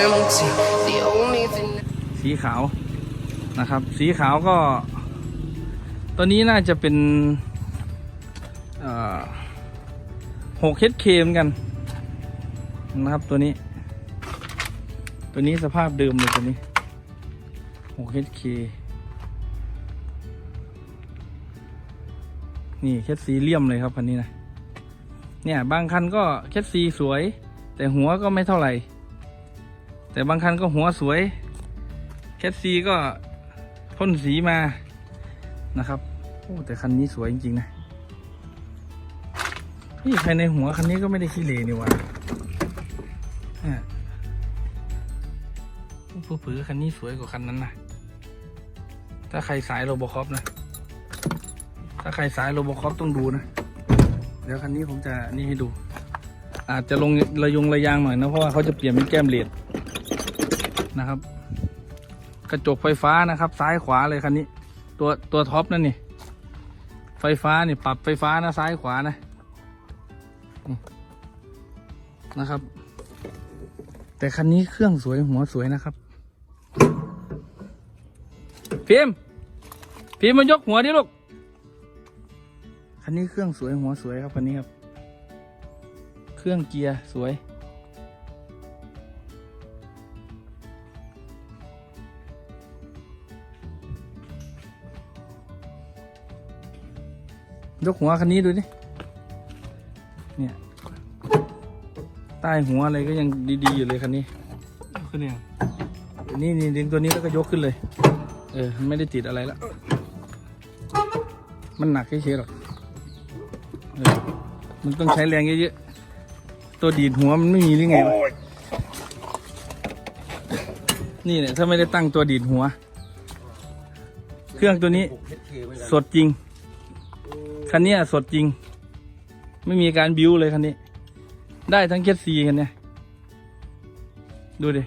empty. The only thing. สีขาวนะครับ สีขาวก็ ตัวนี้น่าจะเป็นหกเฮดเคเหมือนกันนะครับตัวนี้ ตัวนี้สภาพเดิมเลยตัวนี้หกเฮดเคนี่เคสสีเลี่ยมเลยครับคันนี้นะเนี่ยบางคันก็เคสสีสวย แต่หัวก็ไม่เท่าไหร่ แต่บางคันก็หัวสวยแคทซีก็พ่นสีมานะครับโอ้แต่คันนี้สวยจริงๆนะนี่ภายในหัวคันนี้ก็ไม่ได้ขี้เหร่นี่หว่าเนี่ผู้ผือคันนี้สวยกว่าคันนั้นนะถ้าใครสายโรบอคอปนะ ถ้าใครสายโรบอคอปต้องดูนะ เดี๋ยวคันนี้ผมจะนี่ให้ดู อาจจะลงระยงระยางหน่อยนะเพราะว่าเขาจะเปลี่ยนเป็นแก้มเลดนะครับ กระจกไฟฟ้านะครับ ซ้ายขวาเลยคันนี้ ตัวตัวท็อปนั่นนี่ ไฟฟ้านี่ปรับไฟฟ้านะซ้ายขวานะนะครับ แต่คันนี้เครื่องสวยหัวสวยนะครับฟิมฟิมมายกหัวดิลูกคันนี้เครื่องสวยหัวสวยครับคันนี้ครับ เครื่องเกียร์สวย ยกหัวคันนี้ดูดิ เนี่ย ใต้หัวอะไรก็ยังดีๆอยู่เลยคันนี้ขึ้นยังนี่นี่ดึงตัวนี้แล้วก็ยกขึ้นเลย เออมันไม่ได้ติดอะไรแล้ว มันหนักเฉยๆหรอกเออมันต้องใช้แรงเยอะๆ ตัวดีดหัวมันไม่มีหรือไงวะนี่เนี่ยถ้าไม่ได้ตั้งตัวดีดหัว เครื่องตัวนี้สดจริง คันเนี้ยสดจริง ไม่มีการบิ้วเลยคันนี้ ได้ทั้งเคสซีคันเนี้ยดูดิ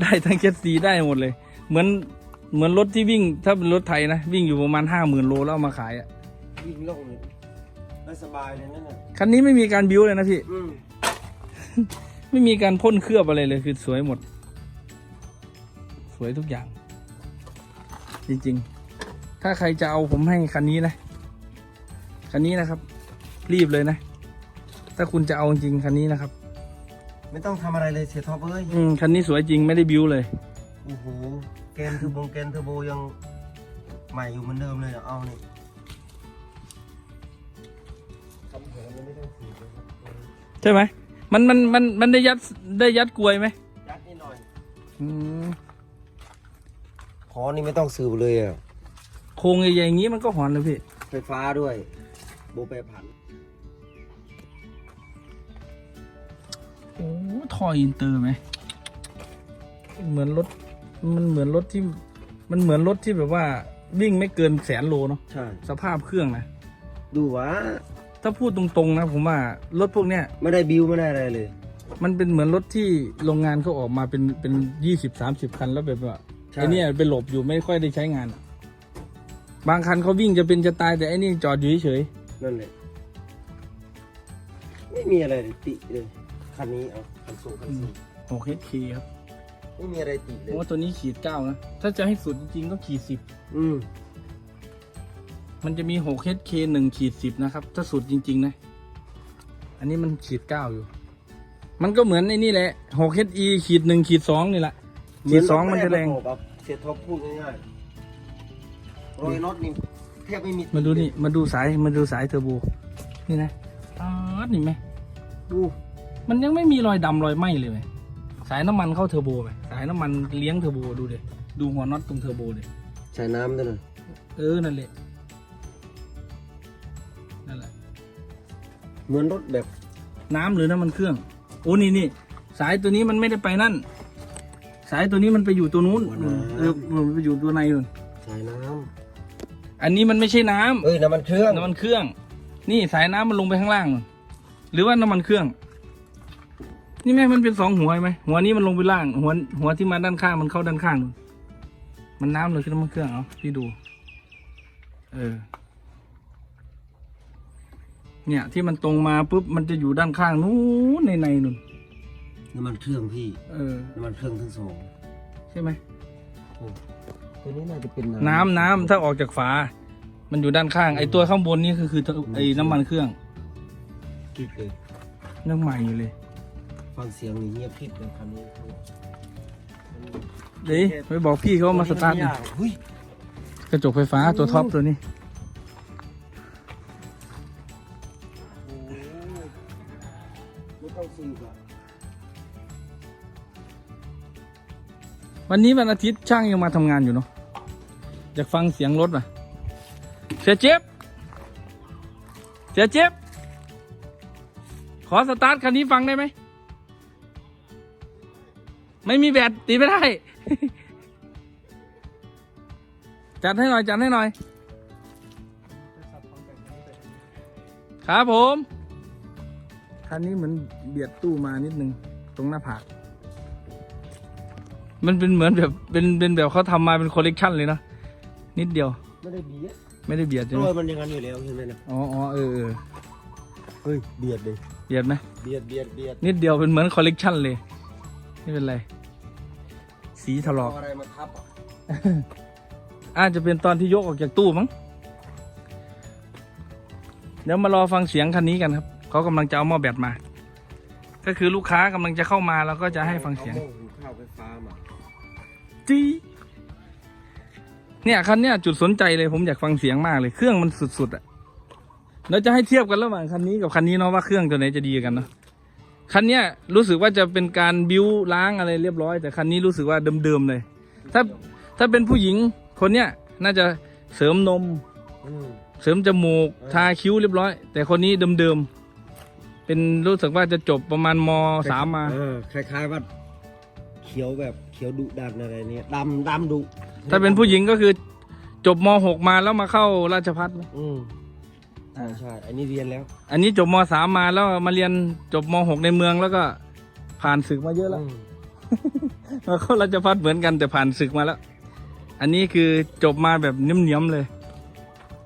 ได้ทั้งเคสซีได้หมดเลย เหมือนเหมือนรถที่วิ่ง ถ้าเป็นรถไทยนะ วิ่งอยู่ประมาณห้าหมื่นโลแล้วเอามาขายอะวิ่งโล่งเลยไม่สบายเลยนั่นน่ะคันนี้ไม่มีการบิ้วเลยนะพี่อืม ไม่มีการพ่นเคลือบอะไรเลยคือสวยหมด สวยทุกอย่าง จริงๆ ถ้าใครจะเอาผมให้คันนี้นะ คันนี้นะครับ รีบเลยนะ ถ้าคุณจะเอาจริงคันนี้นะครับ ไม่ต้องทำอะไรเลยเสียท็อปเอ้ยอืมคันนี้สวยจริงไม่ได้บิ้วเลย โอ้โหแกนเทอร์โบแกนเทอร์โบยังใหม่อยู่เหมือนเดิมเลยอะเอานี่ทำหัวมันไม่ต้องสีเลยครับใช่ไหม มันมันมันมันได้ยัดได้ยัดกลวยไหมยัดนิดหน่อยอืมขอนี่ไม่ต้องสืบเลยอะโครงใหญ่ๆอย่างนี้มันก็หอนเลยพี่ ไฟฟ้าด้วยโบแปรผันโอ้ท่ออินเตอร์ไหม เหมือนรถ มันเหมือนรถที่ มันเหมือนรถที่แบบว่า วิ่งไม่เกินแสนโลเนาะ ใช่ สภาพเครื่องนะ ดูวะ ถ้าพูดตรงๆนะผมว่ารถพวกเนี้ยไม่ได้บิวไม่ได้อะไรเลย มันเป็นเหมือนรถที่โรงงานเขาออกมาเป็นเป็นยี่สิบสามสิบคันแล้วแบบว่าใช่ ไอเนี่ยเป็นหลบอยู่ไม่ค่อยได้ใช้งาน บางคันเขาวิ่งจะเป็นจะตายแต่ไอนี่จอดอยู่เฉยนั่นแหละไม่มีอะไรติเลยคันนี้เอาคันสูงคันสูงๆหกเฮดคีครับไม่มีอะไรติเลเพยราะว่าตัวนี้ขีดเก้านะถ้าจะให้สุดจริงๆก็ขีดสิบอืม มันจะมีหกเฮดเคหนึ่งขีดสิบนะครับ ถ้าสุดจริง ๆ นะ อันนี้มันขีดเก้าอยู่ มันก็เหมือนไอ้นี่แหละหกเฮดอีขีดหนึ่งขีดสองนี่แหละ ขีดสองมันจะแรงเหอถไได้ปะกอบเสียท็อปพูดง่ายๆรอยน็อตนี่แทบไม่มีมาดูนี่ มาดูสาย มาดูสายเทอร์โบ นี่นะป๊าดนี่ไหมดูมันยังไม่มีรอยดำรอยไหม้เลยไหมสายน้ำมันเข้าเทอร์โบไหมสายน้ำมันเลี้ยงเทอร์โบดูเดดูหัวน็อตตรงเทอร์โบเดใส่น้ำด้วยนะเออ นั่นแหละ นั่นแหละ เหมือนรถแบบน้ำหรือน้ำมันเครื่อง โอ้นี่นี่สายตัวนี้มันไม่ได้ไปนั่น สายตัวนี้มันไปอยู่ตัวนู้นเออมันไปอยู่ตัวในนู่นใส่น้อันนี้มันไม่ใช่น้ำำเอ้ยน้ำมันเครื่องน้ำมันเครื่อง นี่สายน้ำมันลงไปข้างล่างนู่นหรือว่าน้ำมันเครื่อง นี่แม่มันเป็นสองหัวไหมหัวนี้มันลงไปล่าง หัวหัวที่มาด้านข้างมันเข้าด้านข้างนู่นมันน้ำหรือคือน้ำมันเครื่องเอาพี่ดู เออ เนี่ยที่มันตรงมาปุ๊บมันจะอยู่ด้านข้างนู้นในในนู่นน้ำมันเครื่องพี่เออ น้ำมันเครื่องทั้งสองใช่ไหมตัวนี้น่าจะเป็นน้ำน้ำถ้าออกจากฝา มันอยู่ด้านข้าง ไอตัวข้างบนนี่คือคือไอน้ำมันเครื่องคิดเลยยังใหม่อยู่เลย ฟังเสียงนี่เงียบคิดเลยคันนี้เดี๋ยวไปบอกพี่เขามาสตาร์ทดิหุ้ยกระจกไฟฟ้าตัวท็อปตัวนี้ วันนี้วันอาทิตย์ช่างยังมาทำงานอยู่เนาะอยากฟังเสียงรถอะเสียเจ็บเสียเจ็บขอสตาร์ทคันนี้ฟังได้ไหม ไม่มีแบตตีไม่ได้ จัดให้หน่อย จัดให้หน่อย ครับผม คันนี้เหมือนเบียดตู้มานิดนึง ตรงหน้าผาก มันเป็นเหมือนแบบเป็นเป็นแบบเขาทำมาเป็นคอลเลกชันเลยเนอะนิดเดียวไม่ได้เบียดไม่ได้เบียดใช่ตัไหมวมันอยังงั้นอยู่แล้วเห็นไหมนะอ๋ออ๋อเออเออเฮ้ยเบียดเลยเบียดไหมเบียดเบียดเบียดนิดเดียวเป็นเหมือนคอลเลกชันเลยไม่เป็นไร สีถลอกเอาอะไรมาทับอะอาจจะเป็นตอนที่ยกออกจากตู้มั้ง เดี๋ยวมารอฟังเสียงคันนี้กันครับ เขากำลังจะเอาหม้อแบตมา ก็คือลูกค้ากำลังจะเข้ามาแล้วก็จะให้ฟังเสียง อาหม้อหุงข้าวไฟฟ้ามา จีเนี่ยคันเนี้ยจุดสนใจเลยผมอยากฟังเสียงมากเลยเครื่องมันสุดๆอะ่ะแล้วจะให้เทียบกันระหว่างคันนี้กับคันนี้เนาะว่าเครื่องตัวไหนจะดีกันเนาะคันเนี้ยรู้สึกว่าจะเป็นการบิ้วล้างอะไรเรียบร้อย แต่คันนี้รู้สึกว่าเดิมๆเลย ถ้าถ้าเป็นผู้หญิงคนเนี้ยน่าจะเสริมนม อืม เสริมจมูกทาคิ้วเรียบร้อย แต่คนนี้เดิมๆเป็นรู้สึกว่าจะจบประมาณมสามมา เออคล้ายๆว่า เขียวแบบเขียวดุดันอะไรเนี่ยดำดำดุถ้าเป็นผู้หญิงก็คือจบมหกมาแล้วมาเข้าราชพัฒอืมใช่ใช่อันนี้เรียนแล้วอันนี้จบมสามมาแล้วมาเรียนจบมหกในเมืองแล้วก็ผ่านศึกมาเยอะแล้วอืมมาเข้าราชพัฒเหมือนกันแต่ผ่านศึกมาแล้ว อันนี้คือจบมาแบบเนียมๆเลย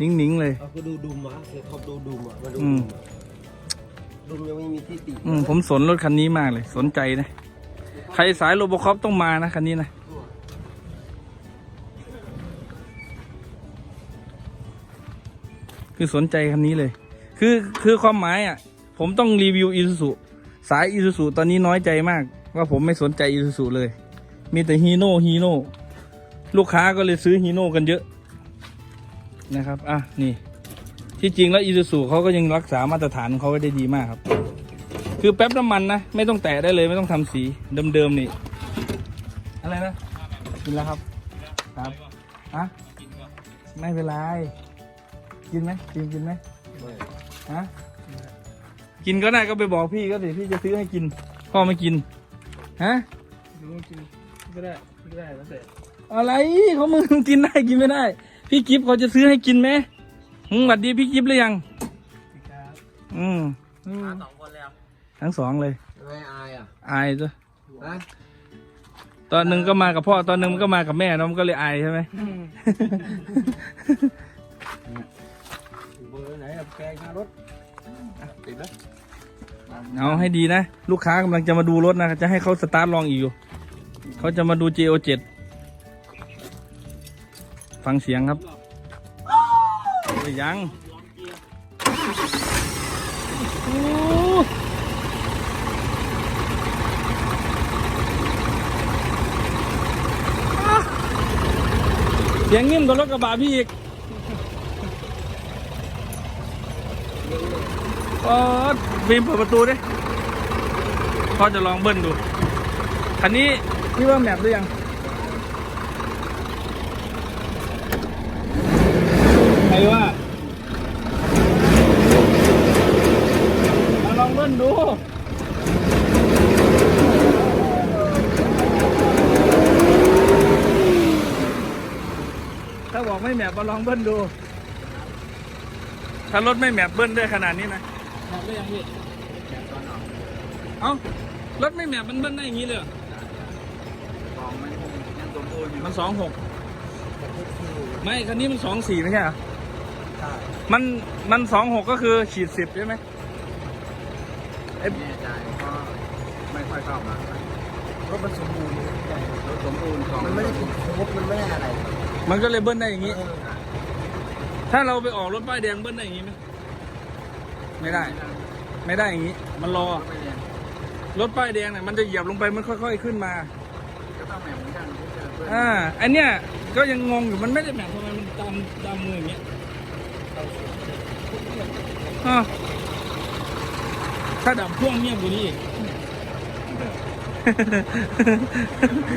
นิ่งๆเลยเอาก็ดูดุมอะเคยเขาดูดุมอะมาดูอืดุมมอะดุมยังไม่มีที่ติอืมผมสนรถคันนี้มากเลย สนใจนะใครสายโรบอคอปต้องมานะคันนี้นะคือสนใจคันนี้เลย คือคือความหมายอะ ผมต้องรีวิวอีซูซูสายอีซูซูตอนนี้น้อยใจมาก ว่าผมไม่สนใจอีซูซูเลย มีแต่ฮีโน่ฮีโน่ลูกค้าก็เลยซื้อฮีโน่กันเยอะ นะครับ อะ นี่ ที่จริงแล้วอีซูซูเขาก็ยังรักษามาตรฐานของเขาไว้ได้ดีมากครับ คือแป๊บน้ำมันนะ ไม่ต้องแตะได้เลยไม่ต้องทำสีเดิมๆนี่ อะไรนะ กินแล้วครับ ครับฮะไม่เป็นไร กินไหมกินกินไหมไม่ฮะกินก็ได้ก็ไปบอกพี่ก็สิพี่จะซื้อให้กิน พ่อไม่กิน ฮะกินก็ได้ก็ได้แล้วแต่อะไรเขามึงกินได้กินไม่ได้ พี่กิฟต์เขาจะซื้อให้กินไหมมึงหวัดดีพี่กิฟต์หรือยังอืม ทั้งสองเลยไม่อายอะอายจ้ะนะตอนหนึ่งก็มากับพ่อตอนหนึ่งมันก็มากับแม่เนาะมันก็เลยอายใช่ไหมเบอร์ไหนอะแกงหน้ารถอะติดแล้วเอาให้ดีนะ ลูกค้ากำลังจะมาดูรถนะ จะให้เขาสตาร์ทลองอีกอยู่เขาจะมาดู JO7 ฟังเสียงครับเอ้ยยัง เสียงนิ่มกว่ารถกระบะพี่อีกเออฟิล์มเปิดประตูดิพ่อจะลองเบิ้ลดู คันนี้พี่ว่าแมปหรือยังใครว่ามาลองเบิ้ลดู ถ้าบอกไม่แมปมาลองเบิ้ลดู ถ้ารถไม่แมปเบิ้ลได้ขนาดนี้นะแมปได้ยังพี่เอ้ารถไม่แมปมันเบิ้ลได้อย่างนี้เลยเหรอมันสองหกไม่คันนี้มันสองสี่ไม่ใช่เหรอใช่มันมันสองหกก็คือขีดสิบใช่ไหมไอ้แน่ใจก็มันไม่ค่อยเข้ามารถมันสมบูรณ์รถสมบูรณ์ของมันไม่ได้ติดโค้ดมันไม่ได้อะไร มันก็เลยเบิ้ลได้อย่างนี้เออถ้าเราไปออกรถป้ายแดงเบิ้ลได้อย่างนี้ไหมไม่ได้ ไม่ได้อย่างนี้ มันรอ รถป้ายแดงเนี่ยมันจะเหยียบลงไปมันค่อย ๆขึ้นมาก็ต้องแหม่เหมือนกันที่จะเพื่อนอ่าอันเนี้ยก็ยังงงอยู่มันไม่ได้แบบทำไมมันตามตามมืออย่างเงี้ยอ่าถ้าดับพ่วงเงียบกว่านี้อีก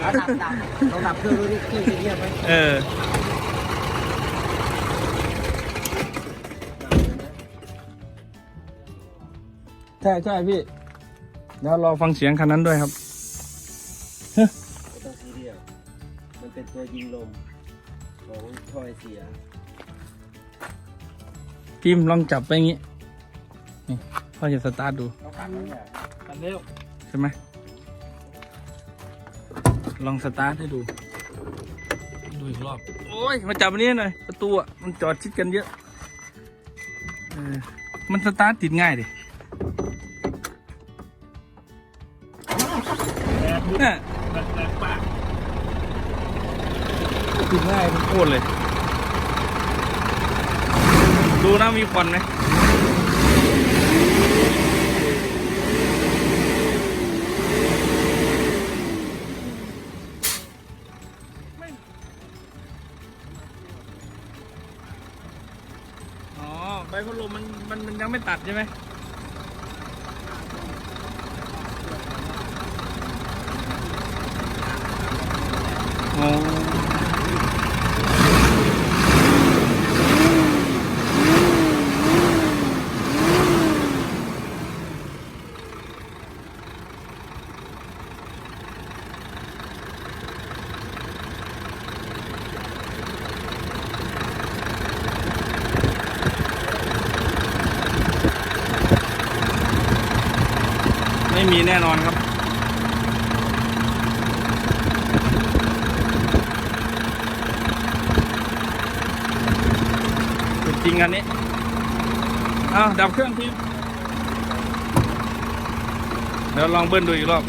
เอาดับดับเราดับเครื่องดูดิเครื่องจะเงียบไหมเออ ใช่ใช่พี่เดี๋ยวรอฟังเสียงคันนั้นด้วยครับ ไม่ต้องซีเรียสมันเป็นตัวยิงลมของถ้อยเสียพิมพ์ลองจับไปอย่างงี้ นี่พ่อจะสตาร์ทดูเราขับมันแบบคันเร็วใช่ไหม ลองสตาร์ทให้ดู ดูอีกรอบ โอ้ย มาจับอันนี้หน่อย ประตูอะ มันจอดชิดกันเยอะเออมันสตาร์ทติดง่ายดิเนี่ยติดง่ายโคตรเลย ดูนะมีควันไหม ตัดใช่ไหมอ๋อไม่มีแน่นอนครับ เป็น จริงอันนี้เอาดับเครื่องทีเดี๋ยวลองเบิ้ลดูอีกรอบ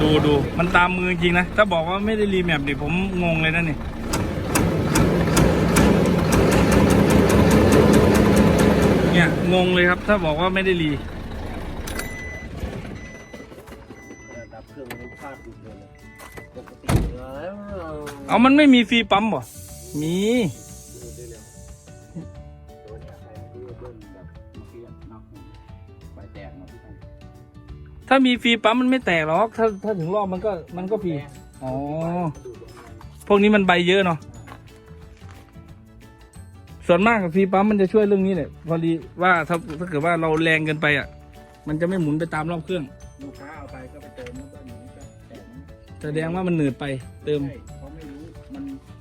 ดูดูมันตามมือจริงนะ ถ้าบอกว่าไม่ได้รีแมปดิผมงงเลยนะนี่เนี่ยงงเลยครับ ถ้าบอกว่าไม่ได้รีดับเครื่องมันพลาดอยู่เลยนะปกติแล้วเอามันไม่มีฟรีปั๊มบ่ มีตัวเนี้ยใครไม่รู้ว่าเบิ้ลแบบเมื่อกี้น็อกใบแตกหมดทุกคนถ้ามีฟรีปั๊มมันไม่แตกหรอก ถ้าถ้าถึงรอบมันก็มันก็ฟรี อ๋อดูตรงนั้นพวกนี้มันใบเยอะเนาะ ส่วนมากกับฟรีปั๊มมันจะช่วยเรื่องนี้เนี่ยพอดีว่าถ้าถ้าเกิดว่าเราแรงเกินไปอะ มันจะไม่หมุนไปตามรอบเครื่อง ลูกค้าเอาไปก็ไปเติมแล้วก็หนีก็แตกแสดงว่ามันหนืดไปเติม